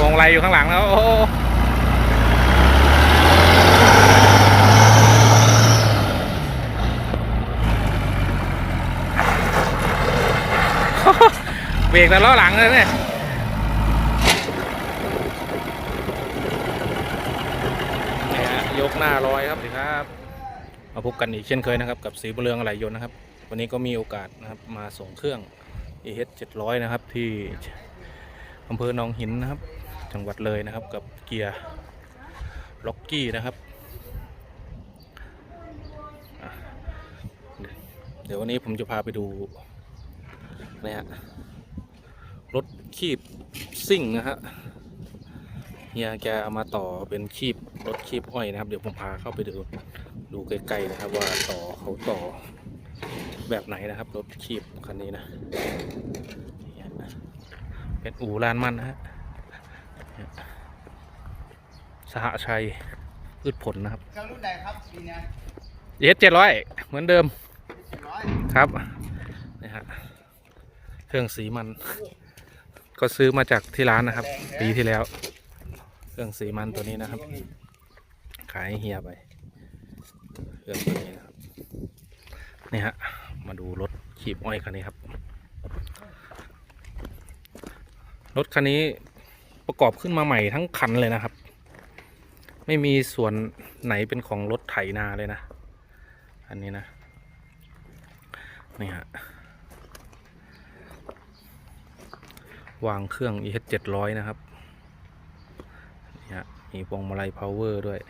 วงไรอยู่ข้างหลังแล้วโอ้โหเบรกแต่ล้อหลังเลยเนี่ยนี่ฮะยกหน้าลอยครับสวัสดีครับ มาพบกันอีกเช่นเคยนะครับ กับสีบุญเรืองอะไหล่ยนต์นะครับ วันนี้ก็มีโอกาสนะครับมาส่งเครื่อง EH 700 นะครับที่ อำเภอหนองหินนะครับ จังหวัดเลยนะครับกับเกียร์ล็อกกี้นะครับ เดี๋ยววันนี้ผมจะพาไปดูนะฮะรถคีบซิ่งนะฮะเฮียแกเอามาต่อเป็นคีบรถคีบอ้อยนะครับ เดี๋ยวผมพาเข้าไปดูดูใกล้ๆนะครับ ว่าต่อเขาต่อแบบไหนนะครับ รถคีบคันนี้นะ เนี่ยเป็นอู่ลานมันนะฮะเนี่ยสหชัยพืชผลนะครับเครื่องรุ่นใดครับปีเนี้ยเอสเจ็ดร้อยเหมือนเดิมเจ็ดร้อยครับนี่ฮะเครื่องสีมัน ก็ซื้อมาจากที่ร้านนะครับ ปีที่แล้ว เครื่องสีมันตัวนี้นะครับ ขายให้เฮียไปเครื่องตัวนี้นะครับนี่ฮะมาดูรถขีบอ้อยคันนี้ครับ ร ถคันนี้ประกอบขึ้นมาใหม่ทั้งคันเลยนะครับ ไม่มีส่วนไหนเป็นของรถไถนาเลยนะ อันนี้นะ นี่ฮะ วางเครื่อง EH 700 นะครับ นี่ฮะ มีพวงมาลัยพาวเวอร์ด้วย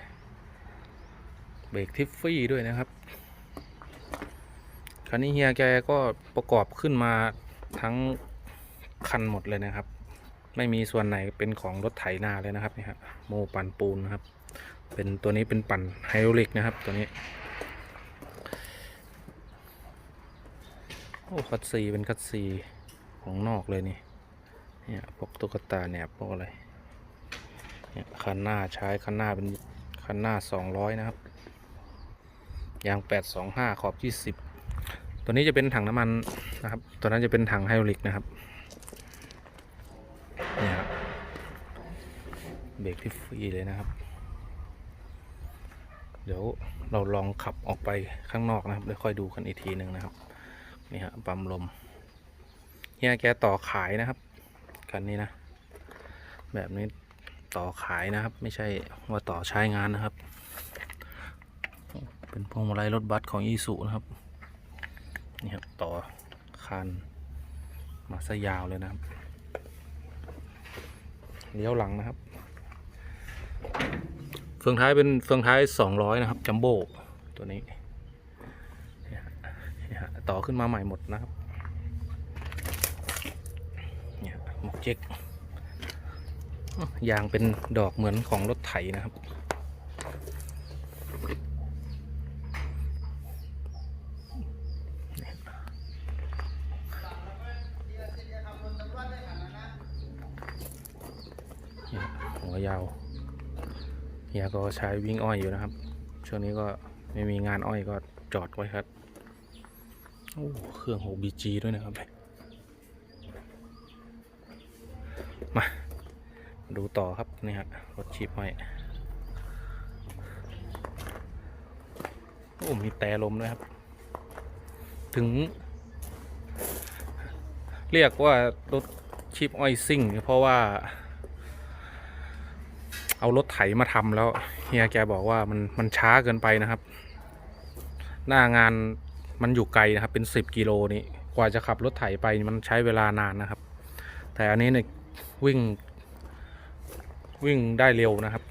เบรกทิฟฟี่ด้วยนะครับ คันนี้เฮียแกก็ประกอบขึ้นมาทั้งคันหมดเลยนะครับ ไม่มีส่วนไหนเป็นของรถไถนาเลยนะครับนี่ฮะโมปั่นปูนนะครับ เป็นตัวนี้เป็นปั่นไฮดรอลิกนะครับ ตัวนี้โอ้คัดซีเป็นคัดซีของนอกเลยนี่เนี่ยพวกตุ๊กตาแหนบพวกอะไรเนี่ยคันหน้าใช้คันหน้าเป็นคันหน้าสองร้อยนะครับยางแปดสองห้าขอบยี่สิบตัวนี้จะเป็นถังน้ำมันนะครับ ตัวนั้นจะเป็นถังไฮดรอลิกนะครับ เนี่ยครับ เบรกที่ฟรีเลยนะครับ เดี๋ยวเราลองขับออกไปข้างนอกนะครับเดี๋ยวค่อยดูกันอีกทีหนึ่งนะครับ นี่ฮะปั๊มลมเฮียแกต่อขายนะครับคันนี้นะ แบบนี้ต่อขายนะครับ ไม่ใช่ว่าต่อใช้งานนะครับ เป็นพวงมาลัยรถบัสของอีสุนะครับนี่ครับต่อคันมาซะยาวเลยนะครับ เลี้ยวหลังนะครับ เฟืองท้ายเป็นเฟืองท้าย 200 นะครับจัมโบ้ตัวนี้ต่อขึ้นมาใหม่หมดนะครับเนี่ยหมกเจ๊กยางเป็นดอกเหมือนของรถไถนะครับ เนี่ยหัวยาว ก็ใช้วิ่งอ้อยอยู่นะครับ ช่วงนี้ก็ไม่มีงานอ้อยก็จอดไว้ครับโอ้เครื่อง 6BG ด้วยนะครับมาดูต่อครับนี่ฮะรถชีพห้อยโอ้มีแต่ลมด้วยครับ ถึง เรียกว่ารถชีพอ้อยซิ่ง เพราะว่า เอารถไถมาทำแล้วเฮียแกบอกว่ามันมันช้าเกินไปนะครับ หน้างานมันอยู่ไกลนะครับ เป็นสิบกิโลนี่กว่าจะขับรถไถไปมันใช้เวลานานนะครับ แต่อันนี้เนี่ยวิ่ง วิ่งได้เร็วนะครับ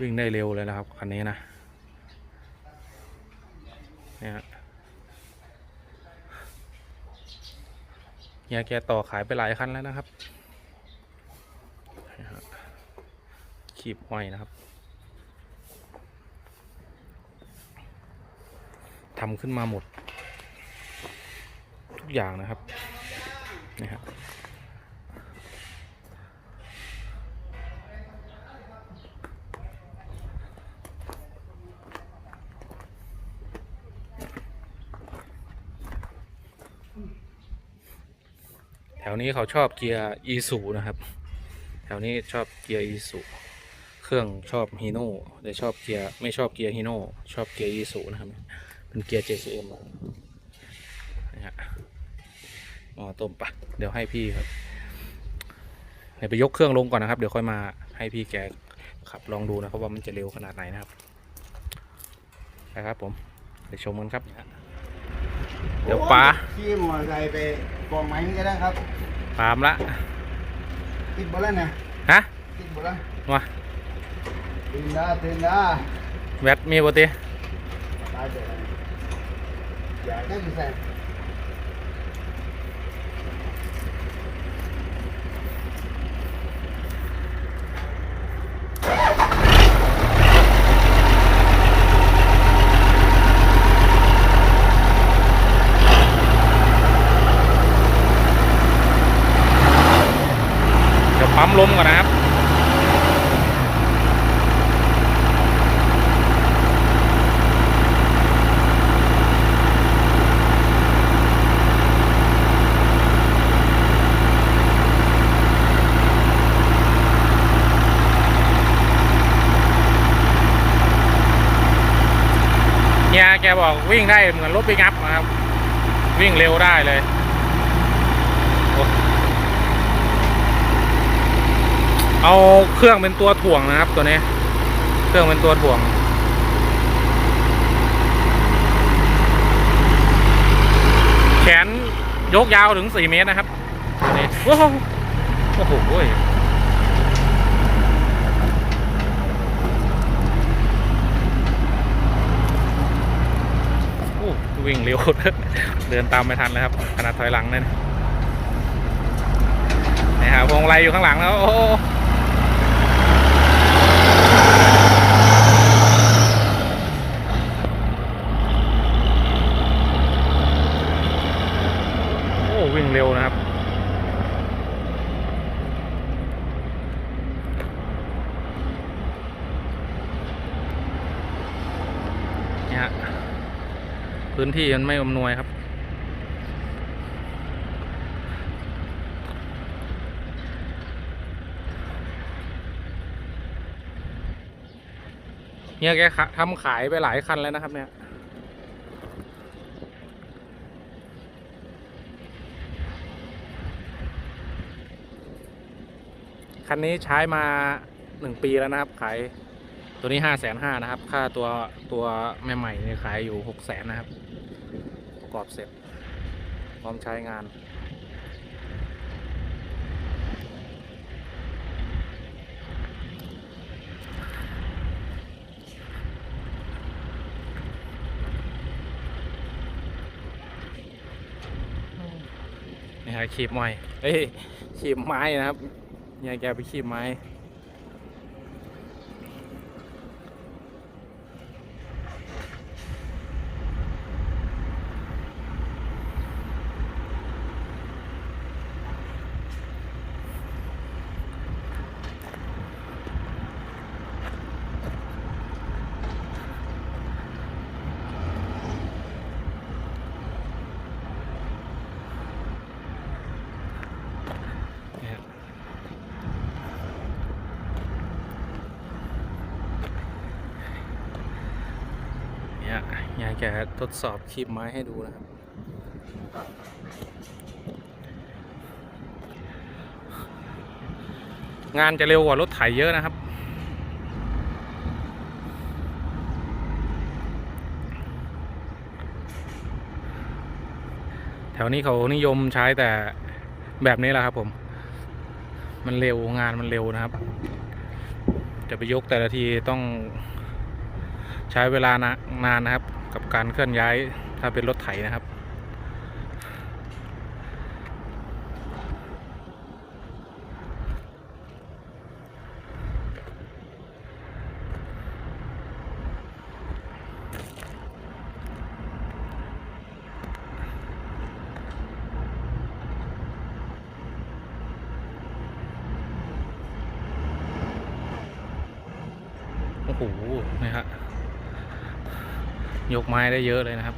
วิ่งได้เร็วเลยนะครับคันนี้นะเนี่ยเฮียแกต่อขายไปหลายคันแล้วนะครับเนี่ยฮะ ขีบห้อยนะครับทำขึ้นมาหมด ทุกอย่างนะครับนี่ฮะแถวนี้เขาชอบเกียร์อีสูนะครับ แถวนี้ชอบเกียร์อีสุ เครื่องชอบฮีโน่แต่ชอบเกียร์ไม่ชอบเกียร์ฮีโน่ชอบเกียร์อีสุนะครับ เป็นเกียร์ JCM อะนะฮะอ๋อต้มปะเดี๋ยวให้พี่ครับเดี๋ยวไปยกเครื่องลงก่อนนะครับ เดี๋ยวค่อยมาให้พี่แกขับลองดูนะครับ ว่ามันจะเร็วขนาดไหนนะครับนะครับผมไปชมกันครับ เดี๋ยวป้าขี่มอเตอร์ไซค์ไปกองไม้นี่ก็ได้ครับตามละติดบ่แล้วนะฮะติดบ่แล้วมาตื่นได้ตื่นได้แบตมีปกติตา ยเดี๋ยวนะอย่าได้มีแสง เดี๋ยวปั๊มลมก่อนนะครับ เนี่ยแก บอกวิ่งได้เหมือนรถปิกอัพนะครับ วิ่งเร็วได้เลยเอาเครื่องเป็นตัวถ่วงนะครับตัวนี้ เครื่องเป็นตัวถ่วง แขนยกยาวถึง4เมตรนะครับตัวนี้โอ้โหโอ้โหเวิ่งเร็วเดินตามไม่ทันเลยครับขนาดถอยหลังเนี่ยนะฮะพวงไลอยู่ข้างหลังแล้วโอ้โหโอ้วิ่งเร็วนะครับ เนี่ยฮะ พื้นที่มันไม่อำนวยครับ เนี่ยแกทำขายไปหลายคันแล้วนะครับเนี่ยคันนี้ใช้มาหนึ่งปีแล้วนะครับ ขาย ตัวนี้ห้าแสนห้านะครับ ค่าตัวตัวใหม่ๆเนี่ยขายอยู่หกแสนนะครับ ประกอบเสร็จ พร้อมใช้งาน นี่ฮะขีบไม้เอ้ยขีบไม้นะครับเนี่ยแกไปขีบไม้ ยยายแกทดสอบคีบไม้ให้ดูนะครับ งานจะเร็วกว่ารถไถเยอะนะครับ แถวนี้เขานิยมใช้แต่แบบนี้แหละครับผม มันเร็วงานมันเร็วนะครับ จะไปยกแต่ละทีต้อง ใช้เวลานานานนะครับ กับการเคลื่อนย้ายถ้าเป็นรถไถนะครับ โอ้โหนี่ฮะยก ไม้ได้เยอะเลยนะครับ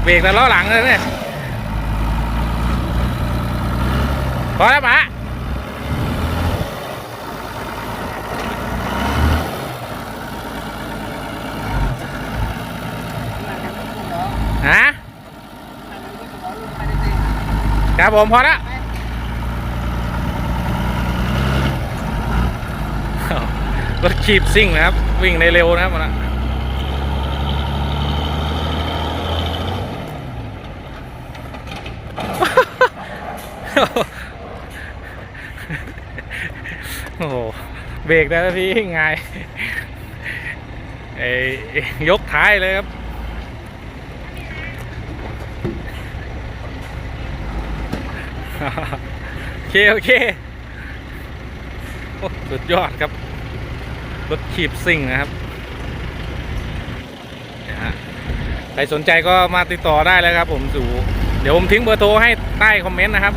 เบ รกแต่ล้อหลังเลยเนี่ยพอแล้วปะฮะครับผมพอแล้วรถขีบซิ่งนะครับ วิ่งในเร็วนะครับมันอะ โอ้โหเบรกได้แล้วพี่ไงไอ้ยกท้ายเลยครับโอเค โอเคโอ้สุดยอดครับ รถขีบซิ่งนะครับใครสนใจก็มาติดต่อได้เลยครับผมสู่เดี๋ยวผมทิ้งเบอร์โทรให้ใต้คอมเมนต์นะครับ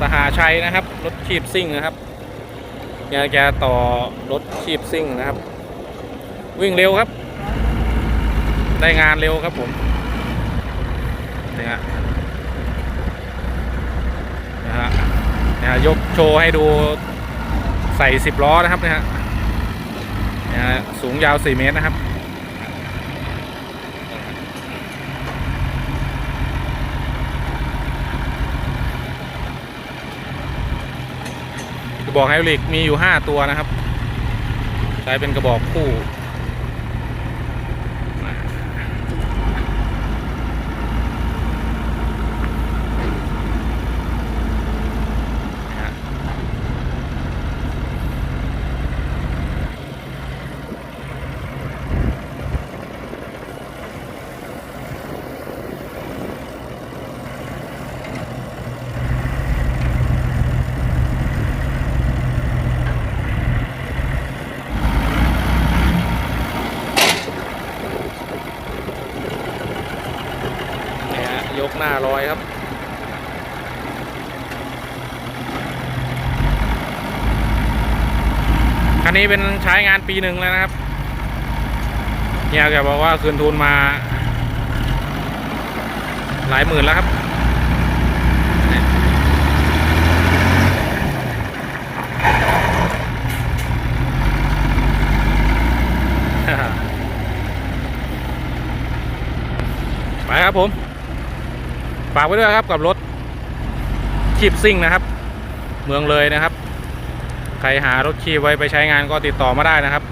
สหาชัยนะครับ รถขีบซิ่งนะครับแกแกต่อรถขีบซิ่งนะครับ วิ่งเร็วครับ ได้งานเร็วครับผมนี่ฮะนะฮะนะฮะยกโชว์ให้ดูใส่สิบล้อนะครับนะฮะนะฮะสูงยาว4เมตรนะครับ กระ บอกไฮดรอลิกมีอยู่ 5 ตัวนะครับ ใช้เป็นกระบอกคู่นะฮะนี่ฮะยกหน้าลอยครับ คั นี้เป็นใช้งานปีหนึ่งแล้วนะครับเฮียแกบอกว่าคืนทุนมา หลายหมื่นแล้วครับไปครับผม ฝากไว้ด้วยครับกับรถคีบซิ่งนะครับ เมืองเลยนะครับ ใครหารถคีบไว้ไปใช้งานก็ติดต่อมาได้นะครับ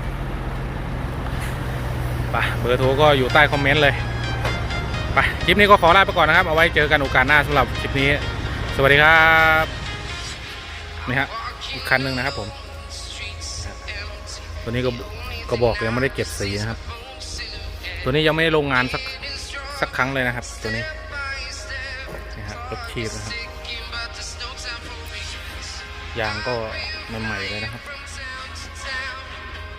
ไปเบอร์โทรก็อยู่ใต้คอมเมนต์เลยไปคลิปนี้ก็ขอลาไปก่อนนะครับ เอาไว้เจอกันโอกาสหน้าสำหรับคลิปนี้ สวัสดีครับนี่ฮะอีกคันหนึ่งนะครับผมตัวนี้ก็ก็บอกยังไม่ได้เก็บสีนะครับ ตัวนี้ยังไม่ได้ลงงานสักสักครั้งเลยนะครับ ตัวนี้นี่ฮะรถคีบนะครับยางก็ ใหม่ๆเลยนะครับ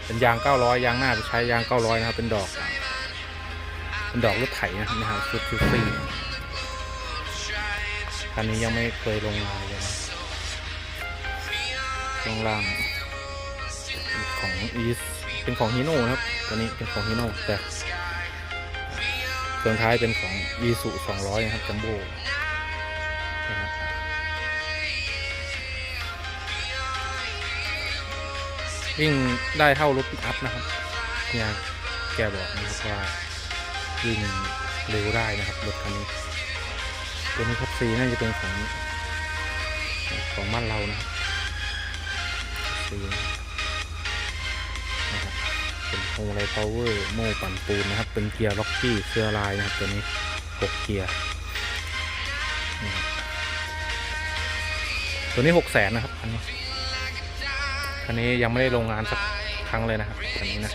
เป็นยาง900ยางหน้าจะใช้ยาง900นะครับเป็นดอก เป็นดอกรถไถนะครับนะครับชุดฟิลฟี่คันนี้ยังไม่เคยลงงานเลยนะช่วงล่างของอีสเป็นของฮีโน่ครับตัวนี้เป็นของฮีโน่แต่ส่วนท้ายเป็นของอีสุ200 นะครับจัมโบ้นะครับ วิ่งได้เท่ารถปิกอัพนะครับเนี่ยแกบอกนะครับว่าวิ่งเร็วได้นะครับรถคันนี้ตัวนี้ท็อปซีน่าจะเป็นของของบ้านเรานะครับซีนะครับเป็นโฮไลพาวเวอร์โม่ปั่นปูนนะครับ เป็นเกียร์ล็อกกี้เสื้อลายนะครับตัวนี้หกเกียร์ตัวนี้หกแสนนะครับคันนี้ คันนี้ยังไม่ได้ลงงานสักครั้งเลยนะครับคันนี้นะ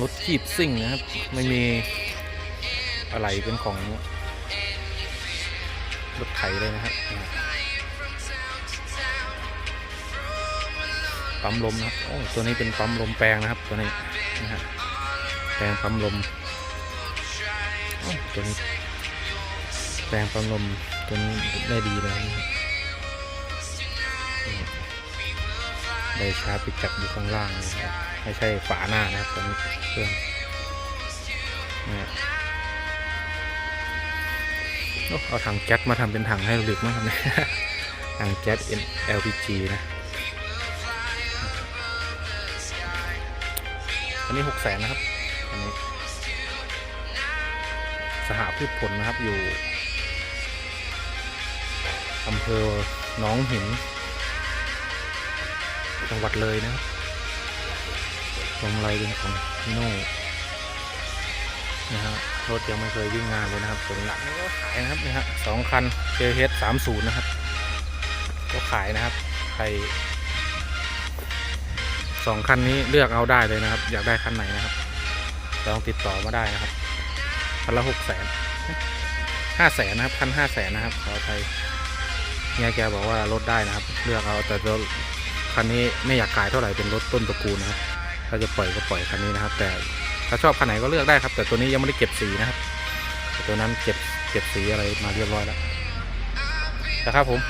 รถขีบซิ่งนะครับ ไม่มีอะไรเป็นของรถไถเลยนะครับปั๊มลมนะครับโอ้ตัวนี้เป็นปั๊มลมแปลงนะครับ ตัวนี้นะฮะแปลงปั๊มลมตัวนี้แปลงปั๊มลมตัวนี้ได้ดีเลยนะครับ ไดชาร์จปิดจับอยู่ข้างล่างนะครับไม่ใช่ฝาหน้านะครับตัวนี้เครื่องเนี่ยเอาถังแก๊สมาทำเป็นถังให้หลึกมากครับเนี่ยถังแก๊ส LPG นะอันนี้หกแสนนะครับ อันนี้ สหพืชผลนะครับอยู่อำเภอหนองหิน จังหวัดเลยนะครับลงไรเป็นของพี่โน่นะฮะรถยังไม่เคยวิ่งงานเลยนะครับส่วนหลังก็ขายนะครับนี่ฮะสองคัน JH สามศูนย์นะครับ ก็ขายนะครับ ใครสองคันนี้เลือกเอาได้เลยนะครับ อยากได้คันไหนนะครับลองติดต่อมาได้นะครับคันละหกแสนห้าแสนนะครับคันห้าแสนนะครับขอไปเนี่ยแกบอกว่าลดได้นะครับ เลือกเอาแต่รถ คันนี้ไม่อยากขายเท่าไหร่เป็นรถต้นตระกูลนะครับถ้าจะปล่อยก็ปล่อยคันนี้นะครับ แต่ถ้าชอบคันไหนก็เลือกได้ครับ แต่ตัวนี้ยังไม่ได้เก็บสีนะครับตตัวนั้นเก็บเก็บสีอะไรมาเรียบร้อยแล้วนะครับผม